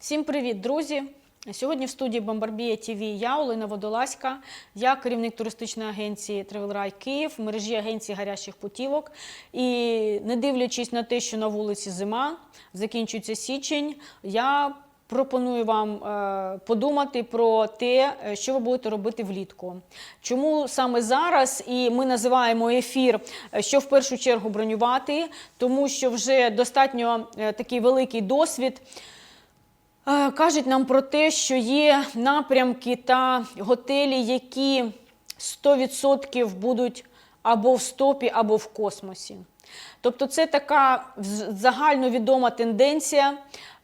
Всім привіт, друзі! Сьогодні в студії Бомбарбія ТВ я, Олена Водолазька, я керівник туристичної агенції Travel Київ, мережі агенції гарячих путівок. І не дивлячись на те, що на вулиці зима, закінчується січень, я пропоную вам е, подумати про те, е, що ви будете робити влітку. Чому саме зараз? І ми називаємо ефір, е, що в першу чергу бронювати, тому що вже достатньо такий великий досвід. Е, Кажуть нам про те, що є напрямки та готелі, які 100% будуть або в стопі, або в космосі. Тобто, це така загальновідома тенденція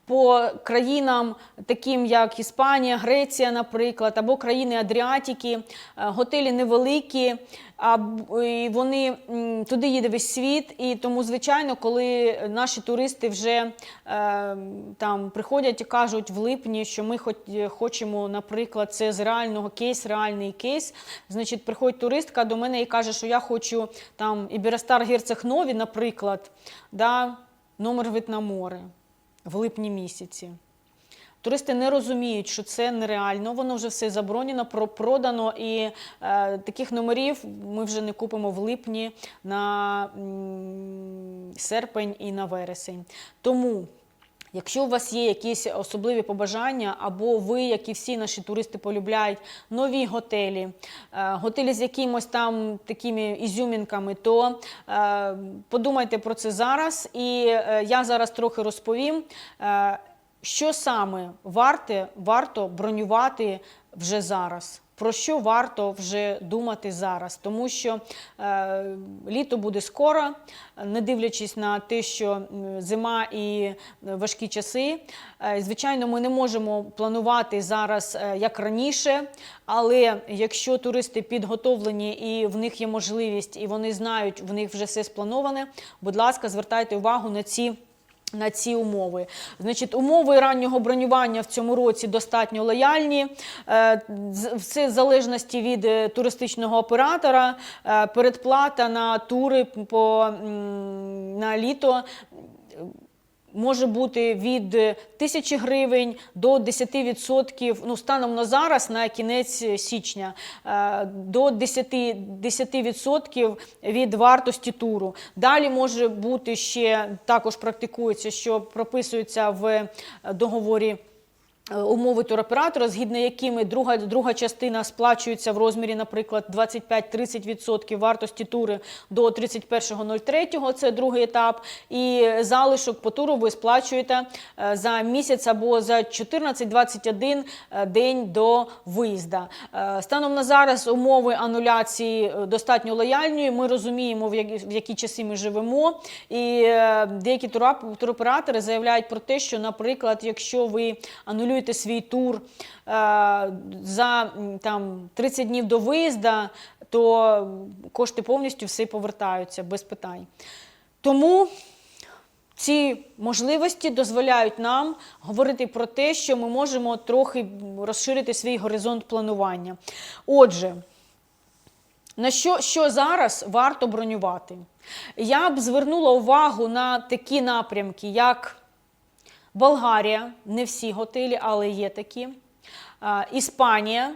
по країнам, таким як Іспанія, Греція, наприклад, або країни Адріатики. Е, Готелі невеликі, а вони туди їде весь світ. І тому, звичайно, коли наші туристи вже е, там приходять і кажуть в липні, що ми хоч, хочемо, наприклад, це з реального кейс, реальний кейс. Значить, приходить туристка до мене і каже, що я хочу там Іберостар Герцег Нові, наприклад, да, номер вид на море в липні місяці. Туристи не розуміють, що це нереально, воно вже все заборонено, про- продано, і е, таких номерів ми вже не купимо в липні на м, серпень і на вересень. Тому. Якщо у вас є якісь особливі побажання, або ви, як і всі наші туристи, полюбляють нові готелі, е, готелі з якимось там такими ізюмінками, то е, подумайте про це зараз. І е, я зараз трохи розповім, що саме варте, варто бронювати вже зараз. Про що варто вже думати зараз? Тому що е, літо буде скоро, не дивлячись на те, що зима і важкі часи. Е, звичайно, ми не можемо планувати зараз е, як раніше, але якщо туристи підготовлені і в них є можливість, і вони знають, в них вже все сплановане, будь ласка, звертайте увагу на ці. На ці умови, значить, умови раннього бронювання в цьому році достатньо лояльні. Е, в залежності від е, туристичного оператора. Е, Передплата на тури по на літо може бути від е, тисячі гривень до 10%, ну станом на зараз, на кінець січня, е, до 10%, 10% від вартості туру. Далі може бути ще також практикується, що прописується в е, договорі. Е, Умови туроператора, згідно якими друга, друга частина сплачується в розмірі, наприклад, 25-30% вартості тури до 31.03, це другий етап. І залишок по туру ви сплачуєте е, за місяць або за 14-21 е, день до виїзда. Е, Станом на зараз умови ануляції достатньо лояльні. Ми розуміємо, в які, в які часи ми живемо. І деякі туроператори заявляють про те, що, наприклад, якщо ви анулюєте свій тур е, за там 30 днів до виїзда, то кошти повністю все повертаються без питань. Тому ці можливості дозволяють нам говорити про те, що ми можемо трохи розширити свій горизонт планування. Отже, на що, що зараз варто бронювати? Я б звернула увагу на такі напрямки, як Болгарія, не всі готелі, але є такі. Іспанія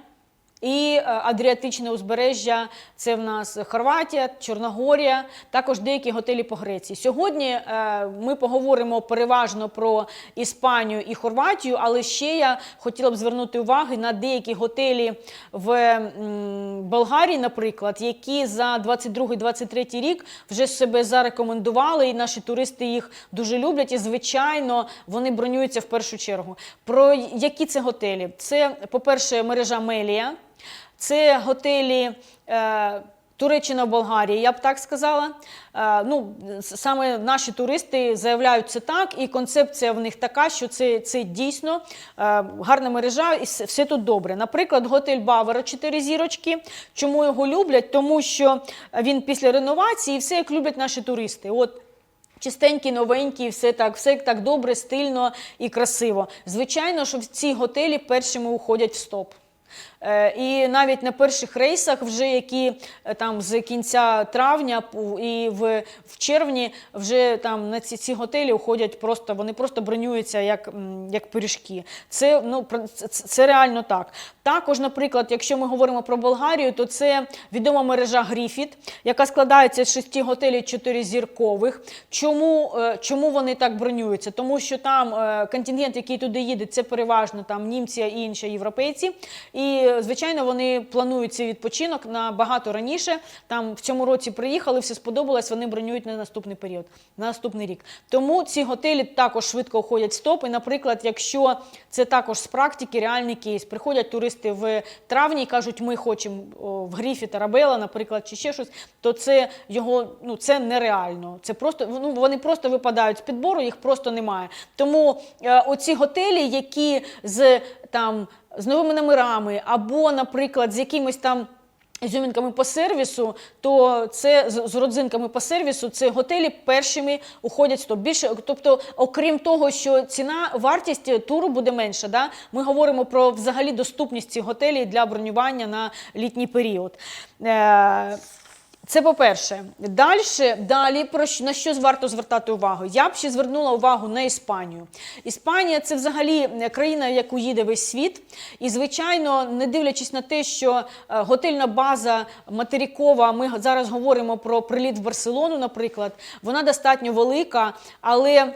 і е, Адріатичне узбережжя це в нас Хорватія, Чорногорія, також деякі готелі по Греції. Сьогодні е, ми поговоримо переважно про Іспанію і Хорватію, але ще я хотіла б звернути увагу на деякі готелі в Болгарії, наприклад, які за 22-23 рік вже себе зарекомендували, і наші туристи їх дуже люблять. І, звичайно, вони бронюються в першу чергу. Про які це готелі? Це, по-перше, мережа Мелія, це готелі. Е, Туреччина, Болгарія, я б так сказала. Е, ну, саме наші туристи заявляють це так, і концепція в них така, що це, це дійсно е, гарна мережа, і все тут добре. Наприклад, готель Бавара 4 зірочки. Чому його люблять? Тому що він після реновації, все як люблять наші туристи. От Чистенький, новенький, все так, все так добре, стильно і красиво. Звичайно, що в ці готелі першими уходять в стоп. Е, І навіть на перших рейсах, вже які е, там з кінця травня і в, в червні, вже там на ці, ці готелі уходять просто, вони просто бронюються як, як пиріжки. Це, ну, це, це реально так. Також, наприклад, якщо ми говоримо про Болгарію, то це відома мережа Гріфіт, яка складається з шести готелів чотиризіркових. Чому, е, чому вони так бронюються? Тому що там контингент, який туди їде, це переважно там німці і інші європейці. І, звичайно, вони планують цей відпочинок набагато раніше. Там в цьому році приїхали, все сподобалось, вони бронюють на наступний період, на наступний рік. Тому ці готелі також швидко уходять в стоп. І, наприклад, якщо це також з практики, реальний кейс, приходять туристи в травні і кажуть, ми хочемо в Гріфі Тарабела, наприклад, чи ще щось, то це його ну це нереально. Це просто ну вони просто випадають з підбору, їх просто немає. Тому е, оці готелі, які з там з новими номерами, або, наприклад, з якимось там. Зюмінками по сервісу, то це з, родзинками по сервісу, це готелі першими уходять стоп. Більше, тобто, окрім того, що ціна, вартість туру буде менша, да? ми говоримо про взагалі доступність цих готелів для бронювання на літній період. Е, це по-перше. Далі, далі про на що варто звертати увагу? Я б ще звернула увагу на Іспанію. Іспанія це взагалі країна, в яку їде весь світ. І, звичайно, не дивлячись на те, що е, готельна база материкова, ми зараз говоримо про приліт в Барселону, наприклад, вона достатньо велика, але.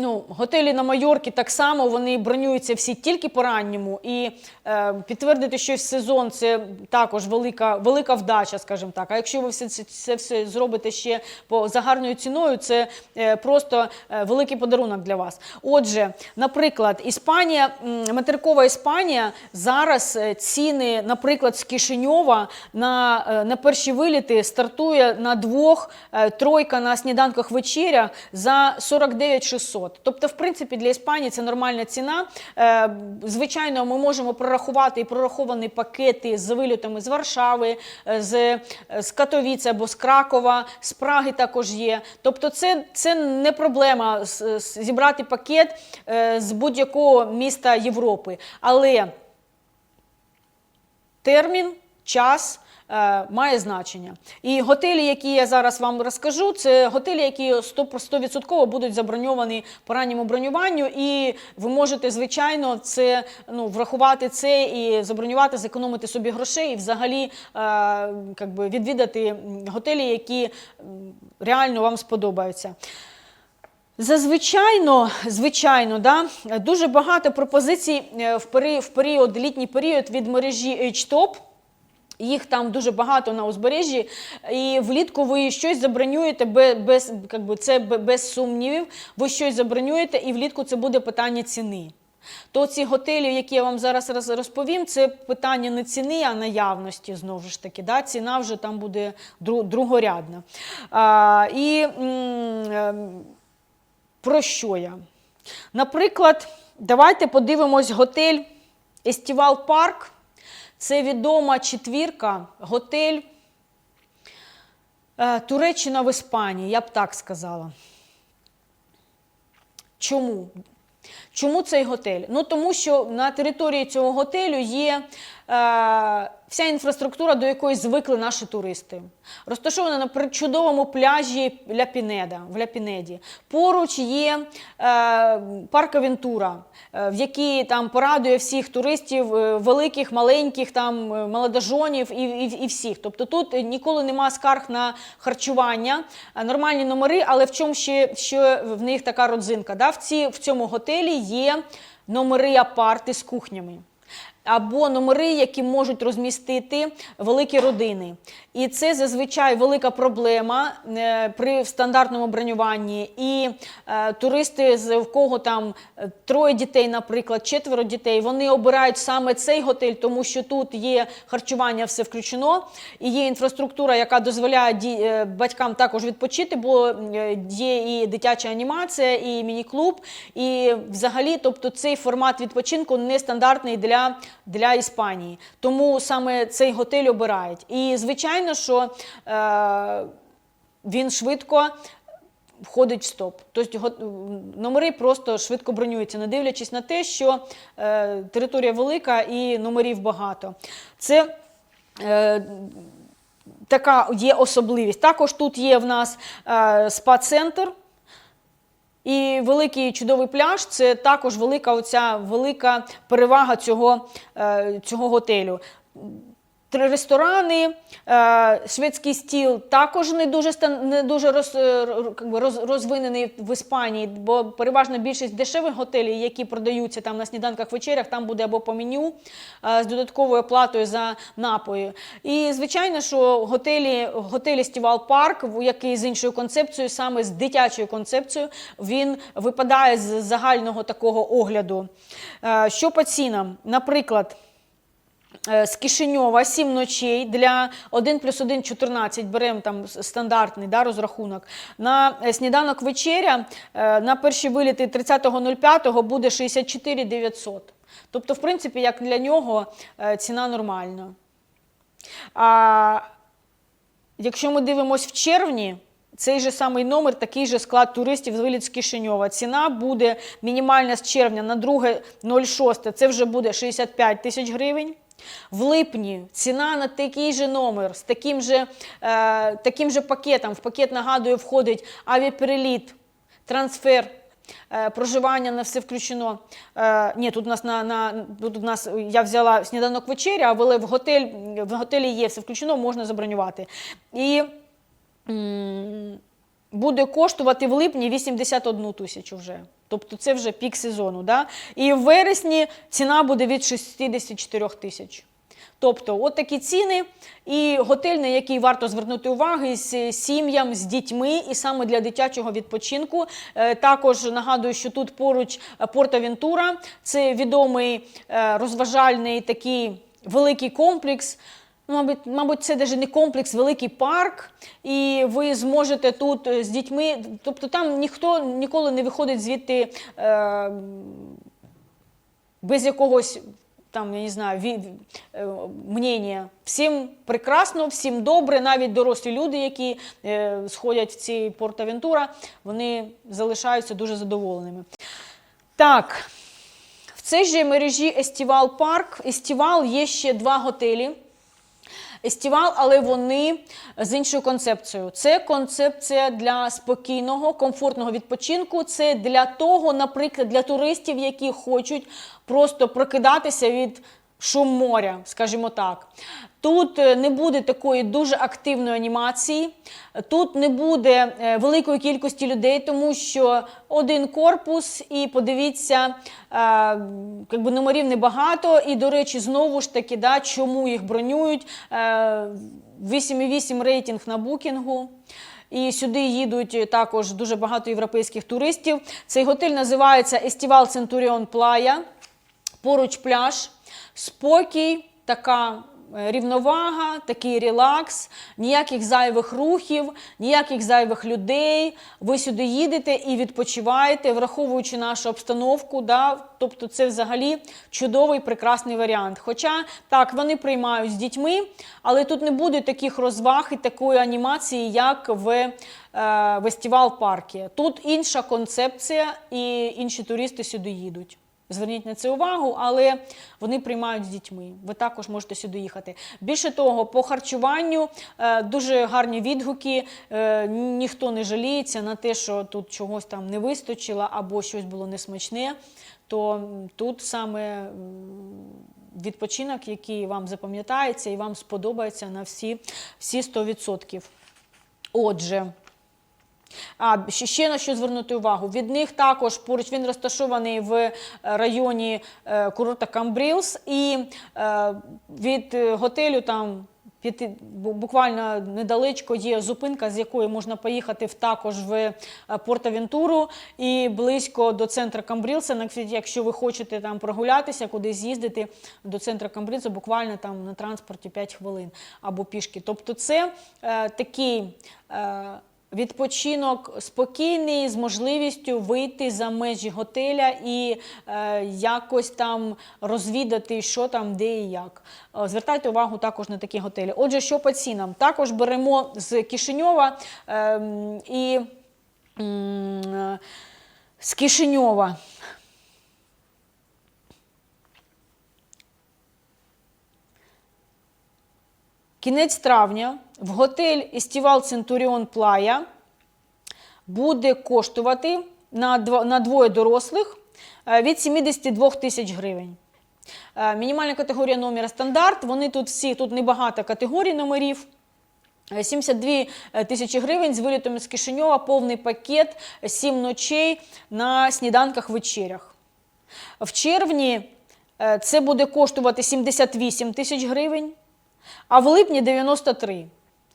Ну, готелі на Майорці так само вони бронюються всі тільки по ранньому, і е, підтвердити щось сезон це також велика, велика вдача, скажімо так. А якщо ви все це, це все зробите ще по за гарною ціною, це е, просто е, великий подарунок для вас. Отже, наприклад, Іспанія, материкова Іспанія зараз е, ціни, наприклад, з Кишиньова на, е, на перші виліти стартує на двох, е, тройка на сніданках вечеря за 49 600. Тобто, в принципі, для Іспанії це нормальна ціна. Е, Звичайно, ми можемо прорахувати і прораховані пакети з вильотами з Варшави, е, з, з Катовіця або з Кракова, з Праги також є. Тобто, це, це не проблема зібрати пакет е, з будь-якого міста Європи. Але термін, час. Е, Має значення. І готелі, які я зараз вам розкажу, це готелі, які 100%, 100% будуть заброньовані по ранньому бронюванню, і ви можете, звичайно, це ну, врахувати це і забронювати, зекономити собі грошей і взагалі е, би відвідати готелі, які реально вам сподобаються. Зазвичайно, звичайно, да, дуже багато пропозицій е, в пері- в період, літній період від мережі H-Top. Їх там дуже багато на узбережжі, і влітку ви щось забронюєте без, би, це без сумнівів. Ви щось забронюєте, і влітку це буде питання ціни. То ці готелі, які я вам зараз розповім, це питання не ціни, а наявності знову ж таки. Да? Ціна вже там буде другорядна. А, і ем, про що я? Наприклад, давайте подивимось готель Естівал Парк. Це відома четвірка, готель е, Туреччина в Іспанії, я б так сказала. Чому? Чому цей готель? Ну тому що на території цього готелю є вся інфраструктура, до якої звикли наші туристи. Розташована на чудовому пляжі Ля Пінеда, в Ля Пінеді. Поруч є е, парк Авентура, е, в який там порадує всіх туристів, е, великих, маленьких, там е, молодожонів і, і, і всіх. Тобто тут ніколи нема скарг на харчування, е, нормальні номери, але в чому ще, ще в них така родзинка? Да? В, ці, в цьому готелі є номери апарти з кухнями. Або номери, які можуть розмістити великі родини. І це зазвичай велика проблема е, при стандартному бронюванні. І е, туристи, в кого там е, троє дітей, наприклад, четверо дітей, вони обирають саме цей готель, тому що тут є харчування, все включено, і є інфраструктура, яка дозволяє батькам також відпочити, бо є і дитяча анімація, і міні-клуб. І взагалі, тобто, цей формат відпочинку нестандартний для, для Іспанії. Тому саме цей готель обирають. І звичайно, що е, він швидко входить в стоп. Тобто номери просто швидко бронюються, не дивлячись на те, що е, територія велика і номерів багато. Це е, така є особливість. Також тут є в нас е, спа-центр. І великий чудовий пляж це також велика оця велика перевага цього, е, цього готелю. Ресторани, е, шведський стіл також не дуже не дуже роз, е, роз, розвинений в Іспанії, бо переважна більшість дешевих готелів, які продаються там на сніданках вечерях, там буде або по меню е, з додатковою платою за напої. І звичайно, що готелі, готелі Стівал Парк, який з іншою концепцією, саме з дитячою концепцією, він випадає з загального такого огляду. Що по цінам? Наприклад. Е, З Кишиньова 7 ночей для 1 плюс 1 – 14, беремо там стандартний да, розрахунок. На е, сніданок вечеря е, на перші виліти 30.05 буде 64 900. Тобто, в принципі, як для нього ціна нормальна. А якщо ми дивимося в червні, цей же самий номер, такий же склад туристів з виліт з Кишиньова. Ціна буде мінімальна з червня на 2.06, це вже буде 65 тисяч гривень. В липні ціна на такий же номер з таким же, е, таким же пакетом. В пакет, нагадую, входить авіапереліт, трансфер, е, проживання на все включено. Е, ні, тут у нас на, на тут у нас я взяла сніданок вечеря, але в готель в готелі є все включено, можна забронювати. І буде коштувати в липні 81 тисячу вже. Тобто це вже пік сезону. Да? І в вересні ціна буде від 64 тисяч. Тобто, от такі ціни, і готель, на який варто звернути увагу з сім'ям, з дітьми, і саме для дитячого відпочинку. Е, Також нагадую, що тут поруч е, Порт-Авентура, це відомий е, розважальний такий великий комплекс. Ну, Мабуть, мабуть, це навіть не комплекс, великий парк, і ви зможете тут е, з дітьми. Тобто там ніхто ніколи не виходить звідти е, без якогось там, я не знаю, ві, е, мнення. Всім прекрасно, всім добре, навіть дорослі люди, які е, сходять в ці Порт-Авентура, вони залишаються дуже задоволеними. Так, в цій же мережі Естівал Парк, Естівал є ще два готелі. Естівал, але вони з іншою концепцією. Це концепція для спокійного, комфортного відпочинку. Це для того, наприклад, для туристів, які хочуть просто прокидатися від шум моря, скажімо так. Тут е, не буде такої дуже активної анімації, тут не буде е, великої кількості людей, тому що один корпус, і подивіться, е, якби номерів небагато. І, до речі, знову ж таки, да, чому їх бронюють? Е, 8,8 рейтинг на букінгу. І сюди їдуть також дуже багато європейських туристів. Цей готель називається Естівал Центуріон Плая. Поруч пляж, спокій, така е, рівновага, такий релакс, ніяких зайвих рухів, ніяких зайвих людей. Ви сюди їдете і відпочиваєте, враховуючи нашу обстановку. Да? Тобто це взагалі чудовий, прекрасний варіант. Хоча так, вони приймають з дітьми, але тут не буде таких розваг і такої анімації, як в е, Вестівал паркі. Тут інша концепція, і інші туристи сюди їдуть. Зверніть на це увагу, але вони приймають з дітьми. Ви також можете сюди їхати. Більше того, по харчуванню е, дуже гарні відгуки. Е, ніхто не жаліється на те, що тут чогось там не вистачило або щось було несмачне. То тут саме відпочинок, який вам запам'ятається і вам сподобається на всі, всі 100%. Отже. А ще, на що звернути увагу? Від них також поруч він розташований в е, районі е, курорта Камбрілс, і е, від готелю там. П'яти буквально недалечко є зупинка, з якої можна поїхати в також в Порт-Авентуру і близько до центру Камбрілса. Якщо ви хочете там прогулятися, кудись з'їздити до центру Камбрілса, буквально там на транспорті 5 хвилин або пішки. Тобто, це е, такий. Е, Відпочинок спокійний з можливістю вийти за межі готеля і е, якось там розвідати, що там, де і як. Е, звертайте увагу також на такі готелі. Отже, що по цінам? Також беремо з Кишиньова е, і е, з Кишиньова. Кінець травня в готель Естівал Центуріон Плая буде коштувати на, дво- на двоє дорослих е, від 72 тисяч гривень. Е, Мінімальна категорія номера стандарт. Вони тут всі, тут небагато категорій номерів. Е, 72 тисячі гривень з вилітом з Кишиньова, повний пакет, 7 ночей на сніданках вечерях. В червні е, це буде коштувати 78 тисяч гривень, а в липні 93.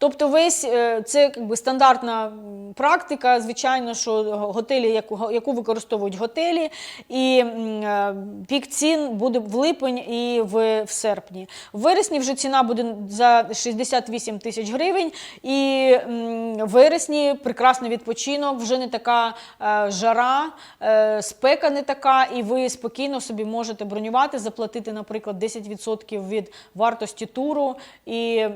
Тобто, весь е, це якби стандартна практика, звичайно, що готелі, яку, яку використовують готелі, і е, пік цін буде в липень і в, в серпні. В вересні вже ціна буде за 68 тисяч гривень, і в вересні прекрасний відпочинок, вже не така е, жара, спека не така, і ви спокійно собі можете бронювати, заплатити, наприклад, 10% від вартості туру і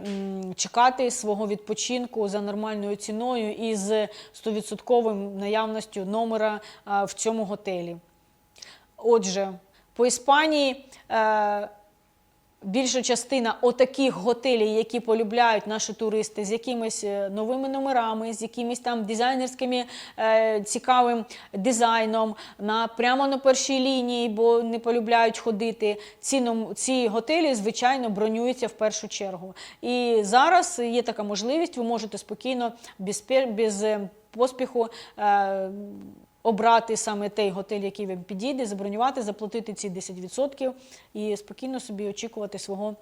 чекати свого відпочинку за нормальною ціною і з 100% наявністю номера в цьому готелі. Отже, по Іспанії. Більша частина отаких готелів, які полюбляють наші туристи, з якимись е, новими номерами, з якимись там дизайнерськими е, цікавим дизайном, на прямо на першій лінії, бо не полюбляють ходити. Ці, ці готелі, звичайно, бронюються в першу чергу. І зараз є така можливість, ви можете спокійно, без, без е, поспіху. Е, обрати саме той готель, який вам підійде, забронювати, заплатити ці 10% і спокійно собі очікувати свого.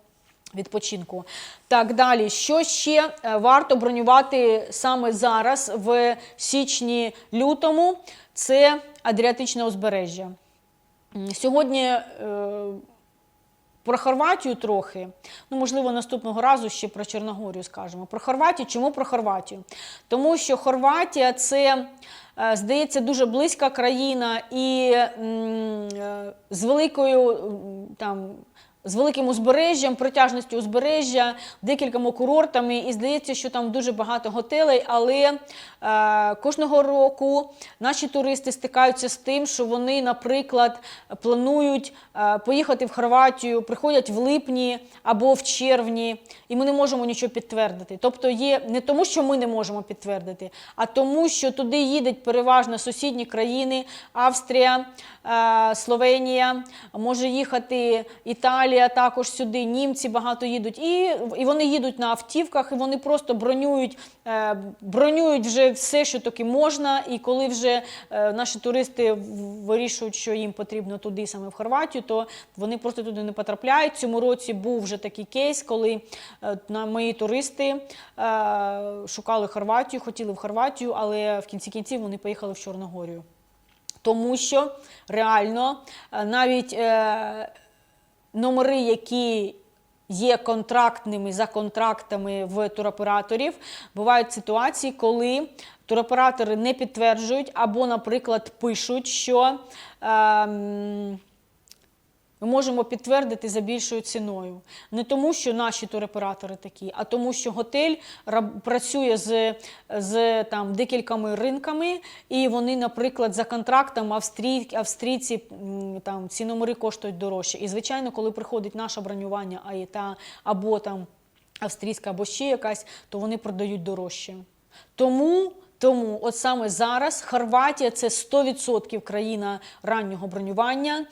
Відпочинку. Так, далі. Що ще е, варто бронювати саме зараз, в січні-лютому? Це Адріатичне узбережжя. Сьогодні е, про Хорватію трохи. Ну, можливо, наступного разу ще про Чорногорію скажемо. Про Хорватію. Чому про Хорватію? Тому що Хорватія це, здається, дуже близька країна і е, з великою там. З великим узбережжям, протяжністю узбережжя, декількома курортами, і здається, що там дуже багато готелей. Але е, кожного року наші туристи стикаються з тим, що вони, наприклад, планують е, поїхати в Хорватію, приходять в липні або в червні, і ми не можемо нічого підтвердити. Тобто, є не тому, що ми не можемо підтвердити, а тому, що туди їдуть переважно сусідні країни, Австрія, е, Словенія, може їхати Італія також сюди, німці багато їдуть. І, і вони їдуть на автівках, і вони просто бронюють, е, бронюють вже все, що таки можна. І коли вже е, наші туристи вирішують, що їм потрібно туди, саме в Хорватію, то вони просто туди не потрапляють. Цьому році був вже такий кейс, коли е, на мої туристи шукали Хорватію, хотіли в Хорватію, але в кінці кінців вони поїхали в Чорногорію. Тому що реально навіть е, номери, які є контрактними за контрактами в туроператорів, бувають ситуації, коли туроператори не підтверджують або, наприклад, пишуть, що. ем, ми можемо підтвердити за більшою ціною. Не тому, що наші туроператори такі, а тому, що готель працює з, з там, декількома ринками, і вони, наприклад, за контрактом австрій, австрійці там, ці номери коштують дорожче. І, звичайно, коли приходить наше бронювання, а і та, або там австрійська, або ще якась, то вони продають дорожче. Тому, тому от саме зараз Хорватія це 100% країна раннього бронювання. Е,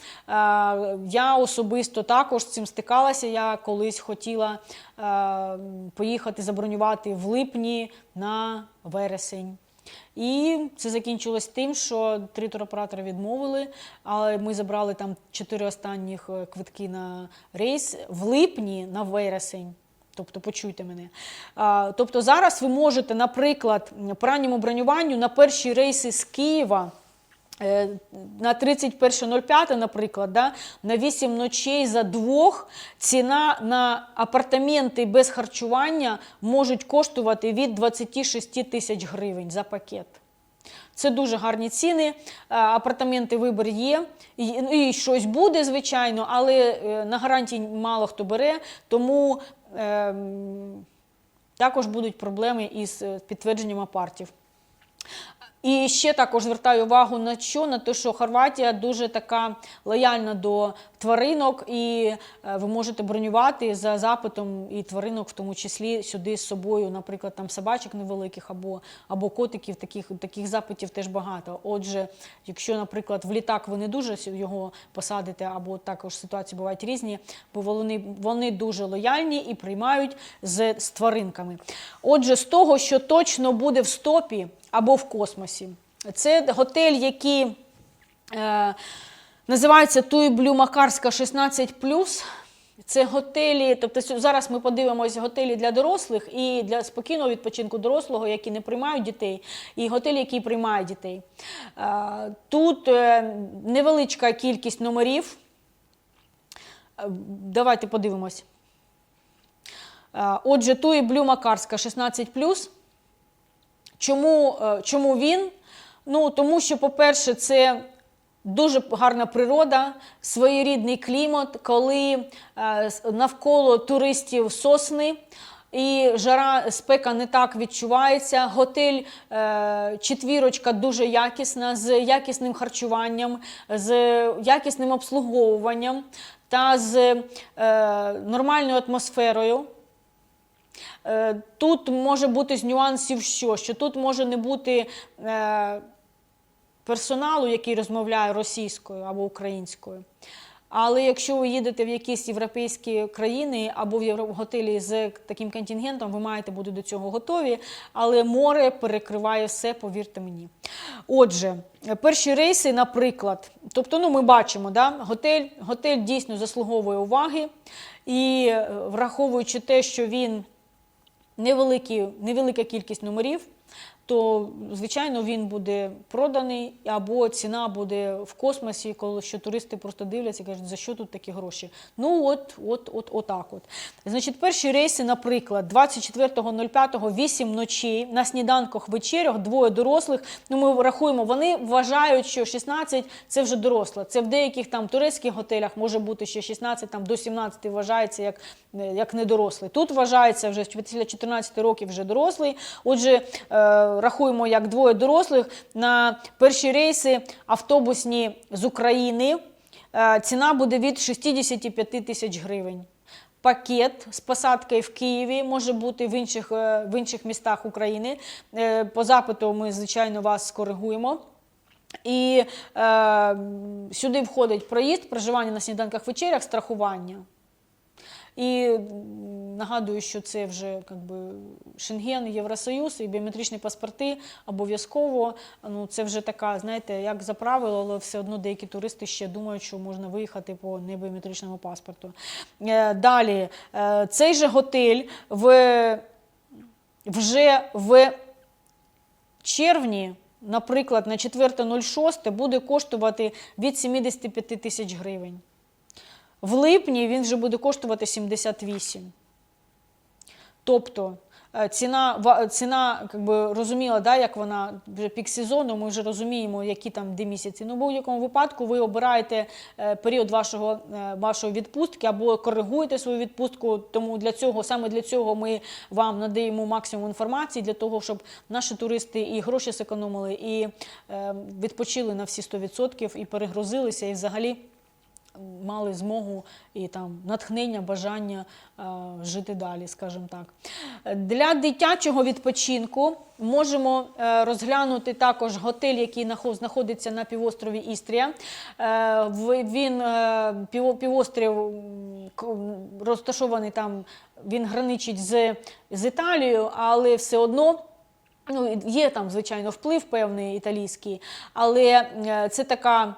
Я особисто також з цим стикалася. Я колись хотіла е, поїхати забронювати в липні на вересень. І це закінчилось тим, що три туроператори відмовили, але ми забрали там чотири останніх е, квитки на рейс в липні на вересень. Тобто, почуйте мене. Тобто зараз ви можете, наприклад, по ранньому бронюванню на перші рейси з Києва. е, На 31.05, наприклад, да, на 8 ночей за двох ціна на апартаменти без харчування можуть коштувати від 26 тисяч гривень за пакет. Це дуже гарні ціни. Е, Апартаменти вибір є. І, і щось буде, звичайно, але е, на гарантії мало хто бере, тому також будуть проблеми із е, підтвердженням апартів. І ще також звертаю увагу на що? На те, що Хорватія дуже така лояльна до тваринок, і е, ви можете бронювати за запитом і тваринок, в тому числі сюди з собою, наприклад, там собачок невеликих або, або котиків. Таких, таких запитів теж багато. Отже, якщо, наприклад, в літак ви не дуже його посадите, або також ситуації бувають різні, бо вони, вони дуже лояльні і приймають з, з тваринками. Отже, з того, що точно буде в стопі або в космосі, це готель, який е, називається Туй Блю Макарська 16 це готелі, тобто зараз ми подивимося готелі для дорослих і для спокійного відпочинку дорослого, які не приймають дітей, і готелі, які приймають дітей. Е, Тут е, невеличка кількість номерів. Е, Давайте подивимось. Отже, Туї Блю Макарська 16 Чому, чому він? Ну, тому що, по-перше, це дуже гарна природа, своєрідний клімат, коли е, навколо туристів сосни. І жара спека не так відчувається. Готель е, четвірочка дуже якісна, з якісним харчуванням, з якісним обслуговуванням та з е, нормальною атмосферою. Тут може бути з нюансів що? Що тут може не бути персоналу, який розмовляє російською або українською. Але якщо ви їдете в якісь європейські країни або в готелі з таким контингентом, ви маєте бути до цього готові. Але море перекриває все, повірте мені. Отже, перші рейси, наприклад, тобто, ну ми бачимо, да, готель, готель дійсно заслуговує уваги, і е, враховуючи те, що він невеликі, невелика кількість номерів, то звичайно він буде проданий, або ціна буде в космосі, коли що туристи просто дивляться і кажуть, за що тут такі гроші. Ну от, от, от, отак от. Значить, перші рейси, наприклад, 24.05, 8 ночей на сніданках вечерях, двоє дорослих. Ну ми рахуємо, вони вважають, що 16 це вже доросле. Це в деяких там турецьких готелях може бути ще 16 там, до 17 вважається як, як недорослий. Тут вважається вже після 14 років вже дорослий. Отже, е, рахуємо як двоє дорослих на перші рейси автобусні з України. Е, ціна буде від 65 тисяч гривень. Пакет з посадкою в Києві може бути в інших, е, в інших містах України. Е, По запиту ми, звичайно, вас скоригуємо. І е, сюди входить проїзд, проживання на сніданках вечерях, страхування. І нагадую, що це вже як би, Шенген, Євросоюз і біометричні паспорти обов'язково. Ну, це вже така, знаєте, як за правило, але все одно деякі туристи ще думають, що можна виїхати по небіометричному паспорту. Е, далі, е, цей же готель в, вже в червні, наприклад, на 4.06 буде коштувати від 75 тисяч гривень. В липні він вже буде коштувати 78. Тобто е, ціна, ціна би, розуміла, да, як вона вже пік сезону, ми вже розуміємо, які там де місяці. Ну, в будь-якому випадку ви обираєте е, період вашого, е, вашої відпустки або коригуєте свою відпустку. Тому для цього, саме для цього ми вам надаємо максимум інформації, для того, щоб наші туристи і гроші зекономили, і відпочили на всі 100% і перегрузилися, і взагалі мали змогу і там натхнення, бажання е, жити далі, скажімо так. Для дитячого відпочинку можемо е, розглянути також готель, який знаходиться на півострові Істрія. Е, він е, піво- півострів розташований там, він граничить з, з Італією, але все одно. Ну, є там, звичайно, вплив певний італійський, але е, це така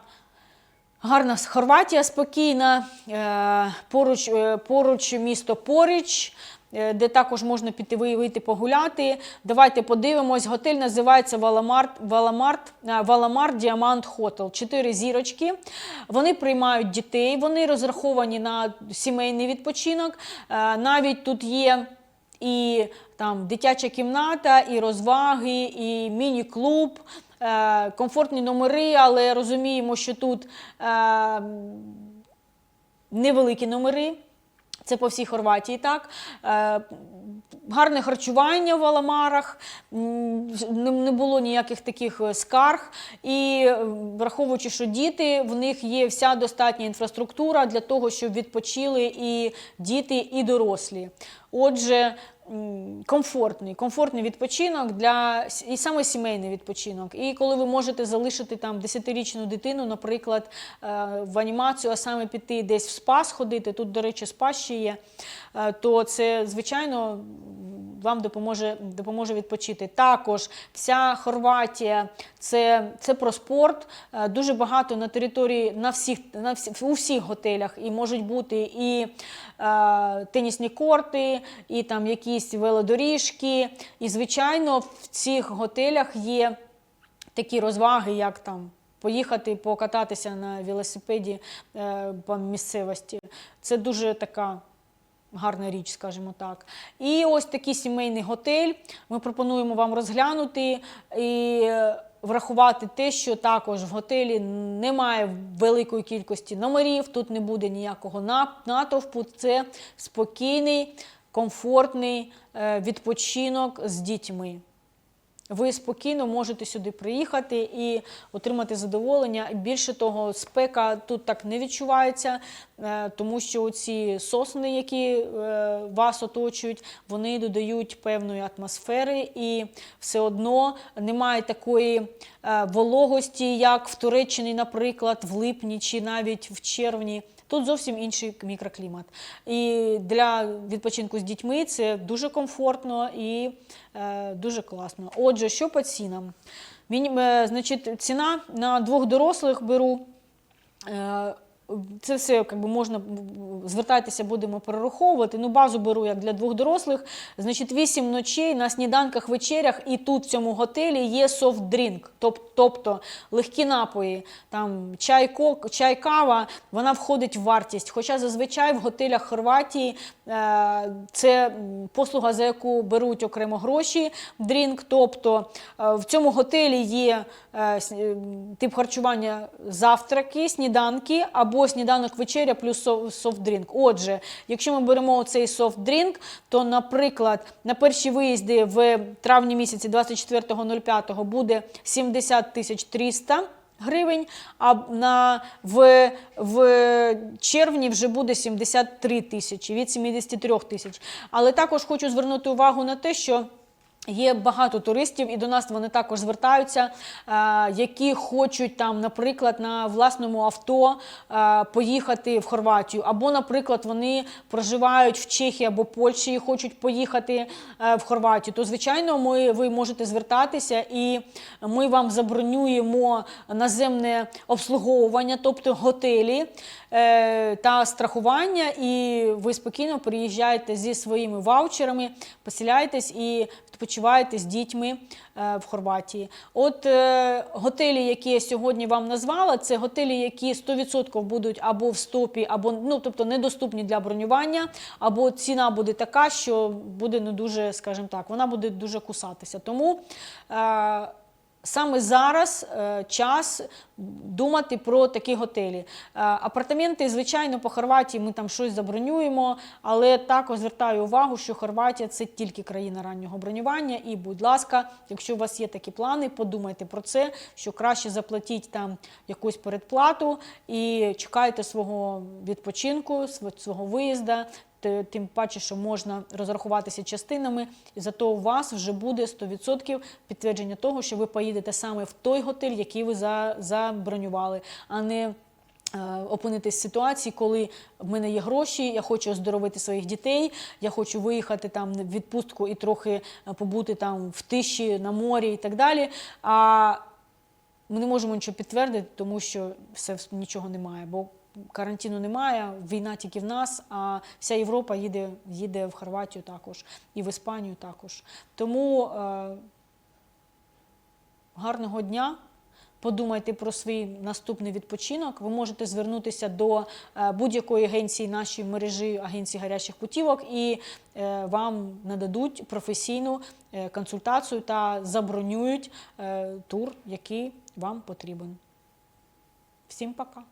Гарна Хорватія спокійна, е, поруч, е, поруч місто Поріч, е, де також можна піти ви- вийти погуляти. Давайте подивимось. Готель називається Валамарт, Валамарт, Валамарт Діамант Хотел. Чотири зірочки. Вони приймають дітей, вони розраховані на сімейний відпочинок. Навіть тут є і там дитяча кімната, і розваги, і міні-клуб, комфортні номери, але розуміємо, що тут е, невеликі номери. Це по всій Хорватії так. Е, гарне харчування в Аламарах, не, було ніяких таких е, скарг. І е, враховуючи, що діти, в них є вся достатня інфраструктура для того, щоб відпочили і діти, і дорослі. Отже, комфортний, комфортний відпочинок для і саме сімейний відпочинок. І коли ви можете залишити там 10-річну дитину, наприклад, е, в анімацію, а саме піти десь в спа сходити, тут, до речі, спа ще є, е, то це, звичайно, вам допоможе, допоможе відпочити. Також вся Хорватія це, це про спорт. Е, Дуже багато на території на всіх, на всі, у всіх готелях і можуть бути і е, тенісні корти, і там якісь велодоріжки. І, звичайно, в цих готелях є такі розваги, як там. Поїхати покататися на велосипеді е, по місцевості. Це дуже така гарна річ, скажімо так. І ось такий сімейний готель. Ми пропонуємо вам розглянути і е, врахувати те, що також в готелі немає великої кількості номерів, тут не буде ніякого натовпу. Це спокійний, комфортний е, відпочинок з дітьми. Ви спокійно можете сюди приїхати і отримати задоволення. Більше того, спека тут так не відчувається, е, тому що ці сосни, які е, вас оточують, вони додають певної атмосфери, і все одно немає такої е, вологості, як в Туреччині, наприклад, в липні чи навіть в червні. Тут зовсім інший мікроклімат. І для відпочинку з дітьми це дуже комфортно і е, дуже класно. Отже, що по цінам? Міні, е, значить, ціна на двох дорослих беру. Е, це все як би, можна м, звертайтеся, будемо перераховувати. Ну, базу беру як для двох дорослих. Значить, 8 ночей на сніданках, вечерях, і тут в цьому готелі є софт-дрінк, тобто легкі напої, там чай, кок, чай, кава, вона входить в вартість. Хоча зазвичай в готелях Хорватії е, це послуга, за яку беруть окремо гроші, дрінк. Тобто е, в цьому готелі є е, тип харчування завтраки, сніданки або сніданок вечеря плюс со- софт-дрінк. Отже, якщо ми беремо цей софт-дрінк, то, наприклад, на перші виїзди в травні місяці 24.05 буде 70 тисяч 300 гривень, а на, в, в червні вже буде 73 тисячі, від 73 тисяч. Але також хочу звернути увагу на те, що Є багато туристів, і до нас вони також звертаються, е, які хочуть там, наприклад, на власному авто е, поїхати в Хорватію, або, наприклад, вони проживають в Чехії або Польщі і хочуть поїхати е, в Хорватію. То, звичайно, ми, ви можете звертатися, і ми вам забронюємо наземне обслуговування, тобто готелі та страхування, і ви спокійно приїжджаєте зі своїми ваучерами, поселяєтесь і з дітьми е, в Хорватії. От е, готелі, які я сьогодні вам назвала, це готелі, які 100% будуть або в стопі, або ну тобто недоступні для бронювання, або ціна буде така, що буде не дуже, скажімо так, вона буде дуже кусатися. Тому е, Саме зараз е, час думати про такі готелі. Е, апартаменти, звичайно, по Хорватії ми там щось забронюємо, але також звертаю увагу, що Хорватія це тільки країна раннього бронювання. І, будь ласка, якщо у вас є такі плани, подумайте про це, що краще заплатіть там якусь передплату і чекайте свого відпочинку, св- свого виїзду. Тим паче, що можна розрахуватися частинами, і зато у вас вже буде 100% підтвердження того, що ви поїдете саме в той готель, який ви забронювали, а не е, опинитись в ситуації, коли в мене є гроші, я хочу оздоровити своїх дітей, я хочу виїхати там в відпустку і трохи е, побути там в тиші на морі і так далі. А ми не можемо нічого підтвердити, тому що все нічого немає. Бо карантину немає, війна тільки в нас, а вся Європа їде, їде в Хорватію також і в Іспанію також. Тому е, гарного дня. Подумайте про свій наступний відпочинок. Ви можете звернутися до е, будь-якої агенції нашої мережі агенцій гарячих путівок, і е, вам нададуть професійну е, консультацію та забронюють тур, який вам потрібен. Всім пока!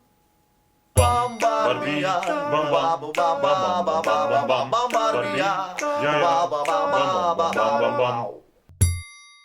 Barbie, Bamba, Bamba, Bamba, Barbie, Bamba, Bamba, Bamba, Bamba, Bamba,